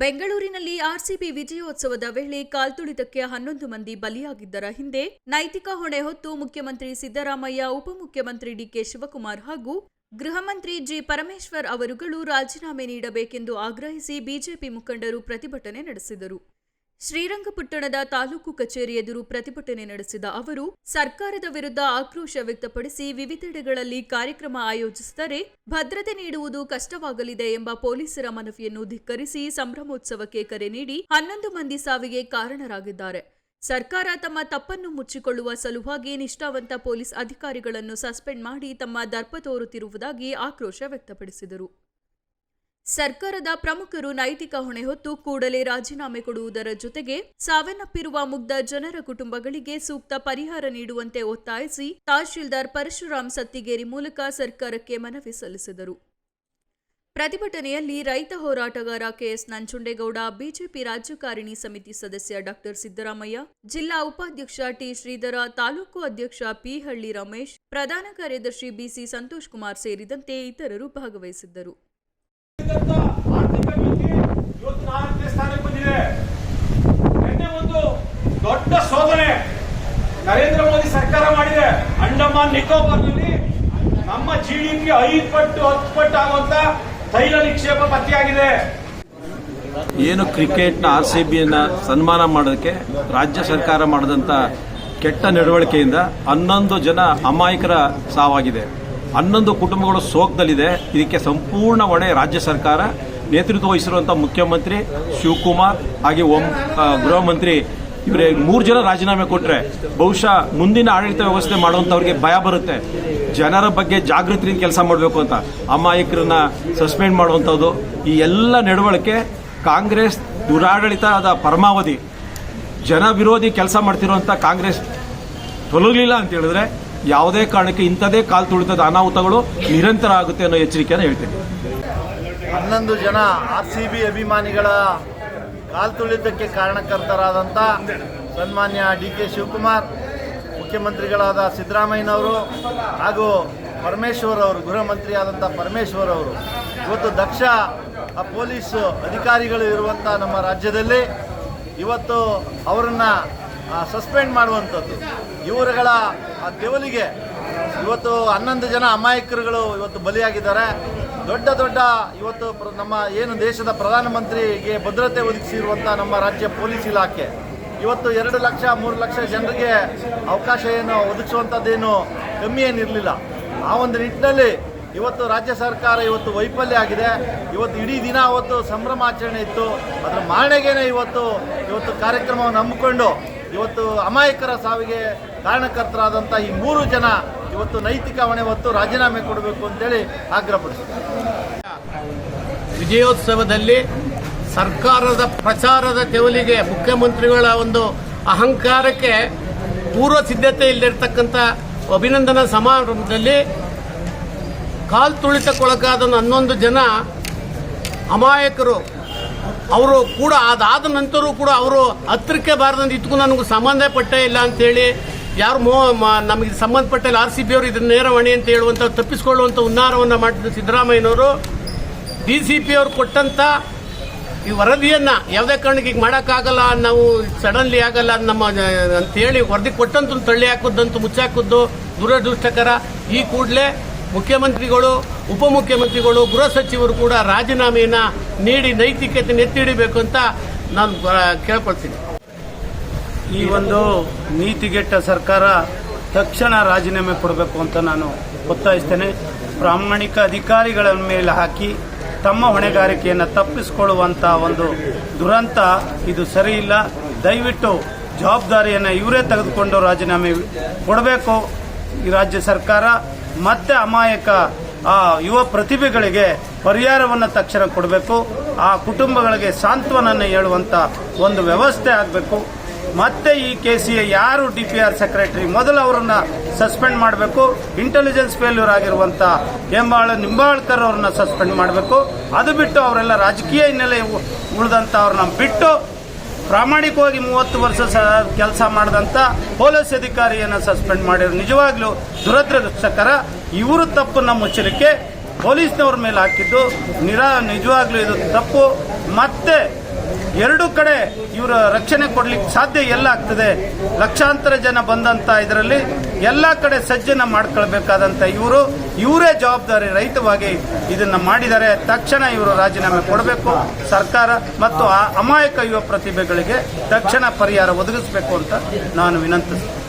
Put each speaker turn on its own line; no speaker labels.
ಬೆಂಗಳೂರಿನಲ್ಲಿ ಆರ್ಸಿಬಿ ವಿಜಯೋತ್ಸವದ ವೇಳೆ ಕಾಲ್ತುಳಿತಕ್ಕೆ ಹನ್ನೊಂದು ಮಂದಿ ಬಲಿಯಾಗಿದ್ದರ ಹಿಂದೆ ನೈತಿಕ ಹೊಣೆ ಹೊತ್ತು ಮುಖ್ಯಮಂತ್ರಿ ಸಿದ್ದರಾಮಯ್ಯ, ಉಪಮುಖ್ಯಮಂತ್ರಿ ಡಿಕೆ ಶಿವಕುಮಾರ್ ಹಾಗೂ ಗೃಹ ಮಂತ್ರಿ ಜಿ. ಪರಮೇಶ್ವರ್ ಅವರುಗಳು ರಾಜೀನಾಮೆ ನೀಡಬೇಕೆಂದು ಆಗ್ರಹಿಸಿ ಬಿಜೆಪಿ ಮುಖಂಡರು ಪ್ರತಿಭಟನೆ ನಡೆಸಿದರು. ಶ್ರೀರಂಗಪಟ್ಟಣದ ತಾಲೂಕು ಕಚೇರಿ ಎದುರು ಪ್ರತಿಭಟನೆ ನಡೆಸಿದ ಅವರು, ಸರ್ಕಾರದ ವಿರುದ್ಧ ಆಕ್ರೋಶ ವ್ಯಕ್ತಪಡಿಸಿ ವಿವಿಧೆಡೆಗಳಲ್ಲಿ ಕಾರ್ಯಕ್ರಮ ಆಯೋಜಿಸಿದರೆ ಭದ್ರತೆ ನೀಡುವುದು ಕಷ್ಟವಾಗಲಿದೆ ಎಂಬ ಪೊಲೀಸರ ಮನವಿಯನ್ನು ಧಿಕ್ಕರಿಸಿ ಸಂಭ್ರಮೋತ್ಸವಕ್ಕೆ ಕರೆ ನೀಡಿ ಹನ್ನೊಂದು ಮಂದಿ ಸಾವಿಗೆ ಕಾರಣರಾಗಿದ್ದಾರೆ. ಸರ್ಕಾರ ತಮ್ಮ ತಪ್ಪನ್ನು ಮುಚ್ಚಿಕೊಳ್ಳುವ ಸಲುವಾಗಿ ನಿಷ್ಠಾವಂತ ಪೊಲೀಸ್ ಅಧಿಕಾರಿಗಳನ್ನು ಸಸ್ಪೆಂಡ್ ಮಾಡಿ ತಮ್ಮ ದರ್ಪ ತೋರುತ್ತಿರುವುದಾಗಿ ಆಕ್ರೋಶ ವ್ಯಕ್ತಪಡಿಸಿದರು. ಸರ್ಕಾರದ ಪ್ರಮುಖರು ನೈತಿಕ ಹೊಣೆ ಹೊತ್ತು ಕೂಡಲೇ ರಾಜೀನಾಮೆ ಕೊಡುವುದರ ಜೊತೆಗೆ ಸಾವನ್ನಪ್ಪಿರುವ ಮುಗ್ಧ ಜನರ ಕುಟುಂಬಗಳಿಗೆ ಸೂಕ್ತ ಪರಿಹಾರ ನೀಡುವಂತೆ ಒತ್ತಾಯಿಸಿ ತಹಶೀಲ್ದಾರ್ ಪರಶುರಾಮ್ ಸತ್ತಿಗೇರಿ ಮೂಲಕ ಸರ್ಕಾರಕ್ಕೆ ಮನವಿ ಸಲ್ಲಿಸಿದರು. ಪ್ರತಿಭಟನೆಯಲ್ಲಿ ರೈತ ಹೋರಾಟಗಾರ ಕೆಎಸ್ ನಂಜುಂಡೇಗೌಡ, ಬಿಜೆಪಿ ರಾಜ್ಯಕಾರಿಣಿ ಸಮಿತಿ ಸದಸ್ಯ ಡಾಕ್ಟರ್ ಸಿದ್ದರಾಮಯ್ಯ, ಜಿಲ್ಲಾ ಉಪಾಧ್ಯಕ್ಷ ಟಿ. ಶ್ರೀಧರ, ತಾಲೂಕು ಅಧ್ಯಕ್ಷ ಪಿಹಳ್ಳಿ ರಮೇಶ್, ಪ್ರಧಾನ ಕಾರ್ಯದರ್ಶಿ ಬಿಸಿ ಸಂತೋಷ್ ಕುಮಾರ್ ಸೇರಿದಂತೆ ಇತರರು ಭಾಗವಹಿಸಿದ್ದರು.
ನಾಲ್ಕನೇ ಸ್ಥಾನಕ್ಕೆ ಬಂದಿದೆ. ನಿನ್ನೆ ಒಂದು ದೊಡ್ಡ ಶೋಧನೆ ನರೇಂದ್ರ ಮೋದಿ ಸರ್ಕಾರ ಮಾಡಿದೆ. ಅಂಡಮಾನ್ ನಿಕೋಬಾರ್ನಲ್ಲಿ ನಮ್ಮ ಜಿಡಿಪಿ ಐದು ಪಟ್ಟು, ಹತ್ತು ಪಟ್ಟು ಆಗುವಂತ ತೈಲ ನಿಕ್ಷೇಪ ಪತ್ತೆಯಾಗಿದೆ.
ಏನು ಕ್ರಿಕೆಟ್ನ ಆರ್ ಸಿ ಬಿಯನ್ನ ಸನ್ಮಾನ ಮಾಡೋದಕ್ಕೆ ರಾಜ್ಯ ಸರ್ಕಾರ ಮಾಡಿದಂಥ ಕೆಟ್ಟ ನಡವಳಿಕೆಯಿಂದ ಹನ್ನೊಂದು ಜನ ಅಮಾಯಕರ ಸಾವಾಗಿದೆ. ಹನ್ನೊಂದು ಕುಟುಂಬಗಳು ಸೋಕ್ದಲ್ಲಿದೆ. ಇದಕ್ಕೆ ಸಂಪೂರ್ಣ ಹೊಣೆ ರಾಜ್ಯ ಸರ್ಕಾರ. ನೇತೃತ್ವ ವಹಿಸಿರುವಂಥ ಮುಖ್ಯಮಂತ್ರಿ ಶಿವಕುಮಾರ್ ಹಾಗೆ ಓಂ ಗೃಹ ಮಂತ್ರಿ ಇವರೇ ಮೂರು ಜನ ರಾಜೀನಾಮೆ ಕೊಟ್ಟರೆ ಬಹುಶಃ ಮುಂದಿನ ಆಡಳಿತ ವ್ಯವಸ್ಥೆ ಮಾಡುವಂಥವ್ರಿಗೆ ಭಯ ಬರುತ್ತೆ. ಜನರ ಬಗ್ಗೆ ಜಾಗೃತಿಯಿಂದ ಕೆಲಸ ಮಾಡಬೇಕು ಅಂತ. ಅಮಾಯಕರನ್ನ ಸಸ್ಪೆಂಡ್ ಮಾಡುವಂಥದ್ದು ಈ ಎಲ್ಲ ನಡವಳಿಕೆ ಕಾಂಗ್ರೆಸ್ ದುರಾಡಳಿತದ ಪರಮಾವಧಿ. ಜನ ವಿರೋಧಿ ಕೆಲಸ ಮಾಡ್ತಿರುವಂಥ ಕಾಂಗ್ರೆಸ್ ತೊಲಗಲಿಲ್ಲ ಅಂತ ಹೇಳಿದ್ರೆ ಯಾವುದೇ ಕಾರಣಕ್ಕೆ ಇಂಥದೇ ಕಾಲು ತುಳಿತದ ಅನಾಹುತಗಳು ನಿರಂತರ ಆಗುತ್ತೆ ಅನ್ನೋ ಎಚ್ಚರಿಕೆಯನ್ನು ಹೇಳ್ತೀನಿ.
ಹನ್ನೊಂದು ಜನ ಆರ್ ಸಿ ಬಿ ಅಭಿಮಾನಿಗಳ ಕಾಲ್ತುಳಿತಕ್ಕೆ ಕಾರಣಕರ್ತರಾದಂಥ ಸನ್ಮಾನ್ಯ ಡಿ ಕೆ ಶಿವಕುಮಾರ್, ಮುಖ್ಯಮಂತ್ರಿಗಳಾದ ಸಿದ್ದರಾಮಯ್ಯನವರು ಹಾಗೂ ಪರಮೇಶ್ವರ್ ಅವರು, ಗೃಹ ಮಂತ್ರಿಯಾದಂಥ ಪರಮೇಶ್ವರ್ ಅವರು. ಇವತ್ತು ದಕ್ಷ ಪೊಲೀಸ್ ಅಧಿಕಾರಿಗಳು ಇರುವಂಥ ನಮ್ಮ ರಾಜ್ಯದಲ್ಲಿ ಇವತ್ತು ಅವರನ್ನು ಸಸ್ಪೆಂಡ್ ಮಾಡುವಂಥದ್ದು. ಇವರುಗಳ, ಆ, ದೇವಲಿಗೆ ಇವತ್ತು ಹನ್ನೊಂದು ಜನ ಅಮಾಯಕರುಗಳು ಇವತ್ತು ಬಲಿಯಾಗಿದ್ದಾರೆ. ದೊಡ್ಡ ದೊಡ್ಡ ಇವತ್ತು ನಮ್ಮ ಏನು ದೇಶದ ಪ್ರಧಾನಮಂತ್ರಿಗೆ ಭದ್ರತೆ ಒದಗಿಸಿರುವಂಥ ನಮ್ಮ ರಾಜ್ಯ ಪೊಲೀಸ್ ಇಲಾಖೆ. ಇವತ್ತು ಎರಡು ಲಕ್ಷ, ಮೂರು ಲಕ್ಷ ಜನರಿಗೆ ಅವಕಾಶ ಏನು ಒದಗಿಸುವಂಥದ್ದೇನು ಕಮ್ಮಿ ಏನಿರಲಿಲ್ಲ. ಆ ಒಂದು ನಿಟ್ಟಿನಲ್ಲಿ ಇವತ್ತು ರಾಜ್ಯ ಸರ್ಕಾರ ಇವತ್ತು ವೈಫಲ್ಯ ಆಗಿದೆ. ಇವತ್ತು ಇಡೀ ದಿನ ಅವತ್ತು ಸಂಭ್ರಮಾಚರಣೆ ಇತ್ತು. ಅದರ ಮಾರಣೆಗೇನೆ ಇವತ್ತು ಇವತ್ತು ಕಾರ್ಯಕ್ರಮವನ್ನು ಹಮ್ಮಿಕೊಂಡು ಇವತ್ತು ಅಮಾಯಕರ ಸಾವಿಗೆ ಕಾರಣಕರ್ತರಾದಂಥ ಈ ಮೂರು ಜನ ಇವತ್ತು ನೈತಿಕ ಹೊಣೆ ಹೊತ್ತು ರಾಜೀನಾಮೆ ಕೊಡಬೇಕು ಅಂತೇಳಿ ಆಗ್ರಹಪಡಿಸಿದ್ದಾರೆ
ವಿಜಯೋತ್ಸವದಲ್ಲಿ ಸರ್ಕಾರದ ಪ್ರಚಾರದ ತೆವಲಿಗೆ ಮುಖ್ಯಮಂತ್ರಿಗಳ ಒಂದು ಅಹಂಕಾರಕ್ಕೆ ಪೂರ್ವ ಸಿದ್ಧತೆ ಇಲ್ಲದಿರ್ತಕ್ಕಂಥ ಅಭಿನಂದನಾ ಸಮಾರಂಭದಲ್ಲಿ ಕಾಲ್ ತುಳಿತಕ್ಕೊಳಗಾದ ಹನ್ನೊಂದು ಜನ ಅಮಾಯಕರು, ಅವರು ಕೂಡ ಅದಾದ ನಂತರವೂ ಕೂಡ ಅವರು ಹತ್ತಿರಕ್ಕೆ ಬಾರದಂತ ಇದಕ್ಕೂ ನನಗೂ ಸಂಬಂಧಪಟ್ಟೇ ಇಲ್ಲ ಅಂತೇಳಿ ಯಾರು ಮೋ ನಮಗೆ ಸಂಬಂಧಪಟ್ಟ ಆರ್ ಸಿ ಬಿ ಅವರು ಇದನ್ನ ನೇರ ಹೊಣೆ ಅಂತ ಹೇಳುವಂಥ ತಪ್ಪಿಸಿಕೊಳ್ಳುವಂಥ ಉನ್ನಾರವನ್ನು ಮಾಡಿದ ಸಿದ್ದರಾಮಯ್ಯನವರು. ಡಿ ಸಿ ಪಿ ಅವರು ಕೊಟ್ಟಂತ ಈ ವರದಿಯನ್ನ ಯಾವುದೇ ಕಾರಣಕ್ಕೆ ಈಗ ಮಾಡೋಕ್ಕಾಗಲ್ಲ, ನಾವು ಸಡನ್ಲಿ ಆಗಲ್ಲ ನಮ್ಮ ಅಂತೇಳಿ ವರದಿ ಕೊಟ್ಟಂತ ತಳ್ಳಿ ಹಾಕುದಂತೂ ಮುಚ್ಚಾಕಿದ್ದು ದುರದೃಷ್ಟಕರ. ಈ ಕೂಡಲೇ ಮುಖ್ಯಮಂತ್ರಿಗಳು, ಉಪಮುಖ್ಯಮಂತ್ರಿಗಳು, ಗೃಹ ಸಚಿವರು ಕೂಡ ರಾಜೀನಾಮೆಯನ್ನು ನೀಡಿ ನೈತಿಕತೆ ನೆತ್ತಿಡಿಬೇಕು ಅಂತ ನಾನು ಕೇಳ್ಕೊಳ್ತೀನಿ.
ಈ ಒಂದು ನೀತಿಗೆಟ್ಟ ಸರ್ಕಾರ ತಕ್ಷಣ ರಾಜೀನಾಮೆ ಕೊಡಬೇಕು ಅಂತ ನಾನು ಒತ್ತಾಯಿಸ್ತೇನೆ. ಪ್ರಾಮಾಣಿಕ ಅಧಿಕಾರಿಗಳ ಮೇಲೆ ಹಾಕಿ ತಮ್ಮ ಹೊಣೆಗಾರಿಕೆಯನ್ನು ತಪ್ಪಿಸಿಕೊಳ್ಳುವಂತಹ ಒಂದು ದುರಂತ ಇದು ಸರಿಯಿಲ್ಲ ದಯವಿಟ್ಟು ಜವಾಬ್ದಾರಿಯನ್ನು ಇವರೇ ತೆಗೆದುಕೊಂಡು ರಾಜೀನಾಮೆ ಕೊಡಬೇಕು. ಈ ರಾಜ್ಯ ಸರ್ಕಾರ ಮತ್ತೆ ಅಮಾಯಕ ಆ ಯುವ ಪ್ರತಿಭೆಗಳಿಗೆ ಪರಿಹಾರವನ್ನು ತಕ್ಷಣ ಕೊಡಬೇಕು. ಆ ಕುಟುಂಬಗಳಿಗೆ ಸಾಂತ್ವನನ್ನು ಹೇಳುವಂತ ಒಂದು ವ್ಯವಸ್ಥೆ ಆಗಬೇಕು. ಮತ್ತೆ ಈ ಕೆಸಿಯ ಯಾರು ಡಿ ಪಿ ಆರ್ ಸೆಕ್ರೆಟರಿ ಮೊದಲು ಅವರನ್ನ ಸಸ್ಪೆಂಡ್ ಮಾಡಬೇಕು. ಇಂಟೆಲಿಜೆನ್ಸ್ ಫೇಲ್ಯೂರ್ ಆಗಿರುವಂತ ಹೆಂಬಾಳ ನಿಂಬಾಳ್ಕರ್ ಅವ್ರನ್ನ ಸಸ್ಪೆಂಡ್ ಮಾಡಬೇಕು. ಅದು ಬಿಟ್ಟು ಅವರೆಲ್ಲ ರಾಜಕೀಯ ಹಿನ್ನೆಲೆ ಉ- ಉಳಿದಂತ ಅವ್ರನ್ನ ಬಿಟ್ಟು ಪ್ರಾಮಾಣಿಕವಾಗಿ ಮೂವತ್ತು ವರ್ಷ ಕೆಲಸ ಮಾಡಿದಂತ ಪೊಲೀಸ್ ಅಧಿಕಾರಿಯನ್ನು ಸಸ್ಪೆಂಡ್ ಮಾಡಿರೋ. ನಿಜವಾಗ್ಲೂ ದುರದೃಷ್ಟಕರ. ಇವರು ತಪ್ಪನ್ನ ಮುಚ್ಚಲಿಕ್ಕೆ ಪೊಲೀಸ್ನವ್ರ ಮೇಲೆ ಹಾಕಿದ್ದು. ನಿರಾ, ನಿಜವಾಗ್ಲೂ ಇದು ತಪ್ಪು. ಮತ್ತೆ ಎರಡು ಕಡೆ ಇವರ ರಕ್ಷಣೆ ಕೊಡ್ಲಿಕ್ಕೆ ಸಾಧ್ಯ ಎಲ್ಲ ಆಗ್ತದೆ. ಲಕ್ಷಾಂತರ ಜನ ಬಂದಂತ ಇದರಲ್ಲಿ ಎಲ್ಲ ಕಡೆ ಸಜ್ಜನ ಮಾಡ್ಕೊಳ್ಬೇಕಾದಂತ ಇವರು, ಇವರೇ ಜವಾಬ್ದಾರಿ ರಹಿತವಾಗಿ ಇದನ್ನ ಮಾಡಿದರೆ ತಕ್ಷಣ ಇವರು ರಾಜೀನಾಮೆ ಕೊಡಬೇಕು. ಸರ್ಕಾರ ಮತ್ತು ಆ ಅಮಾಯಕ ಯುವ ಪ್ರತಿಭೆಗಳಿಗೆ ತಕ್ಷಣ ಪರಿಹಾರ ಒದಗಿಸಬೇಕು ಅಂತ ನಾನು ವಿನಂತಿಸ್ತೇನೆ.